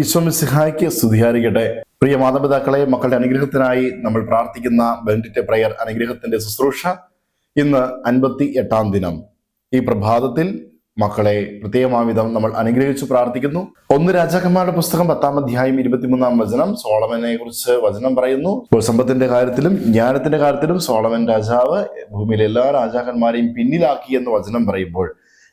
ഈശ്വമിസിഹായ്ക്ക് സ്തുതിയായിരിക്കട്ടെ. പ്രിയ മാതാപിതാക്കളെ മക്കളുടെ അനുഗ്രഹത്തിനായി നമ്മൾ പ്രാർത്ഥിക്കുന്ന ബെൻഡിറ്റ് പ്രയർ അനുഗ്രഹത്തിന്റെ ശുശ്രൂഷ ഇന്ന് അൻപത്തി എട്ടാം ദിനം. ഈ പ്രഭാതത്തിൽ മക്കളെ പ്രത്യേകമാവിധം നമ്മൾ അനുഗ്രഹിച്ചു പ്രാർത്ഥിക്കുന്നു. ഒന്ന് രാജാക്കന്മാരുടെ പുസ്തകം പത്താം അധ്യായം ഇരുപത്തിമൂന്നാം വചനം. സോളമനെ കുറിച്ച് വചനം പറയുന്നു. സമ്പത്തിന്റെ കാര്യത്തിലും ജ്ഞാനത്തിന്റെ കാര്യത്തിലും സോളമൻ രാജാവ് ഭൂമിയിലെ എല്ലാ രാജാക്കന്മാരെയും പിന്നിലാക്കി എന്ന് വചനം പറയുമ്പോൾ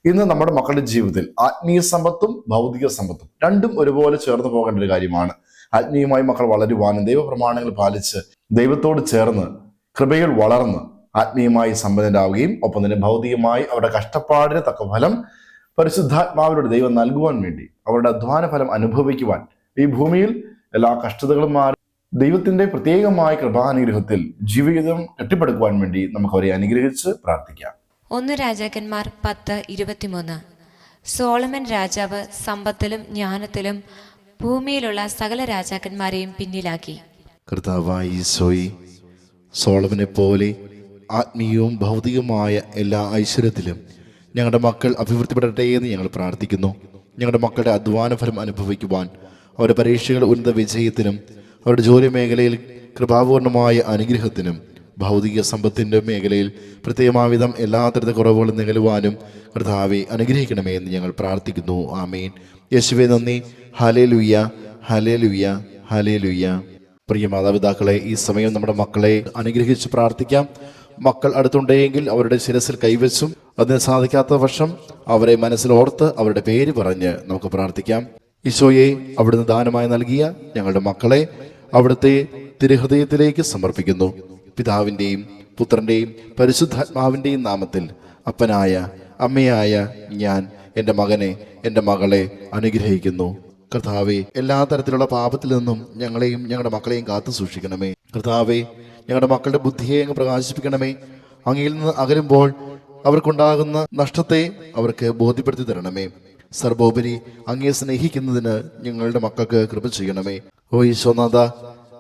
ഇന്ന് നമ്മുടെ മക്കളുടെ ജീവിതത്തിൽ ആത്മീയ സമ്പത്തും ഭൗതിക സമ്പത്തും രണ്ടും ഒരുപോലെ ചേർന്ന് പോകേണ്ട ഒരു കാര്യമാണ്. ആത്മീയമായി മക്കൾ വളരുവാനും ദൈവപ്രമാണങ്ങൾ പാലിച്ച് ദൈവത്തോട് ചേർന്ന് കൃപയിൽ വളർന്ന് ആത്മീയമായി സമ്പന്നരാവുകയും ഒപ്പം തന്നെ ഭൗതികമായി അവരുടെ കഷ്ടപ്പാടിന് തക്ക ഫലം പരിശുദ്ധാത്മാവിലൂടെ ദൈവം നൽകുവാൻ വേണ്ടി അവരുടെ അധ്വാന ഫലം അനുഭവിക്കുവാൻ ഈ ഭൂമിയിൽ എല്ലാ കഷ്ടതകളും മാറി ദൈവത്തിന്റെ പ്രത്യേകമായ കൃപാനുഗ്രഹത്തിൽ ജീവിതം കെട്ടിപ്പടുക്കുവാൻ വേണ്ടി നമുക്ക് അവരെ അനുഗ്രഹിച്ച് പ്രാർത്ഥിക്കാം. ഒന്ന് രാജാക്കന്മാർ പത്ത് ഇരുപത്തിമൂന്ന്. സോളമൻ രാജാവ് സമ്പത്തിലും ജ്ഞാനത്തിലും ഭൂമിയിലുള്ള സകല രാജാക്കന്മാരെയും പിന്നിലാക്കി. കർത്താവായി സോളമനെ പോലെ ആത്മീയവും ഭൗതികവുമായ എല്ലാ ഐശ്വര്യത്തിലും ഞങ്ങളുടെ മക്കൾ അഭിവൃദ്ധിപ്പെടട്ടെ എന്ന് ഞങ്ങൾ പ്രാർത്ഥിക്കുന്നു. ഞങ്ങളുടെ മക്കളുടെ അധ്വാന ഫലം അനുഭവിക്കുവാൻ അവരുടെ പരീക്ഷകൾ ഉന്നത വിജയത്തിനും അവരുടെ ജോലി മേഖലയിൽ കൃപാപൂർണമായ അനുഗ്രഹത്തിനും ഭൗതിക സമ്പത്തിന്റെ മേഖലയിൽ പ്രത്യേകമാവിധം എല്ലാ തരത്തിലെ കുറവുകളും നികലുവാനും കർത്താവെ അനുഗ്രഹിക്കണമേ എന്ന് ഞങ്ങൾ പ്രാർത്ഥിക്കുന്നു. ആമീൻ. യേശുവെ നന്ദി. ഹലേ ലുയ്യ ഹലേ ലുയ്യ ഹലേ ലുയ്യ പ്രിയ മാതാപിതാക്കളെ ഈ സമയം നമ്മുടെ മക്കളെ അനുഗ്രഹിച്ച് പ്രാർത്ഥിക്കാം. മക്കൾ അടുത്തുണ്ടെങ്കിൽ അവരുടെ ശിരസിൽ കൈവച്ചും അതിന് സാധിക്കാത്ത പക്ഷം അവരെ മനസ്സിൽ ഓർത്ത് അവരുടെ പേര് പറഞ്ഞ് നമുക്ക് പ്രാർത്ഥിക്കാം. ഈശോയെ അവിടുന്ന് ദാനമായി നൽകിയ ഞങ്ങളുടെ മക്കളെ അവിടുത്തെ തിരുഹൃദയത്തിലേക്ക് സമർപ്പിക്കുന്നു. പിതാവിന്റെയും പുത്രന്റെയും പരിശുദ്ധാത്മാവിന്റെയും നാമത്തിൽ അപ്പനായ അമ്മയായ ഞാൻ എന്റെ മകനെ എന്റെ മകളെ അനുഗ്രഹിക്കുന്നു. കർത്താവെ എല്ലാ തരത്തിലുള്ള പാപത്തിൽ നിന്നും ഞങ്ങളെയും ഞങ്ങളുടെ മക്കളെയും കാത്തു സൂക്ഷിക്കണമേ. കർത്താവെ ഞങ്ങളുടെ മക്കളുടെ ബുദ്ധിയെ അങ്ങ് പ്രകാശിപ്പിക്കണമേ. അങ്ങയിൽ നിന്ന് അകലുമ്പോൾ അവർക്കുണ്ടാകുന്ന നഷ്ടത്തെ അവർക്ക് ബോധ്യപ്പെടുത്തി തരണമേ. സർവോപരി അങ്ങയെ സ്നേഹിക്കുന്നതിന് ഞങ്ങളുടെ മക്കൾക്ക് കൃപ ചെയ്യണമേ. ഓ ഈശോനാഥ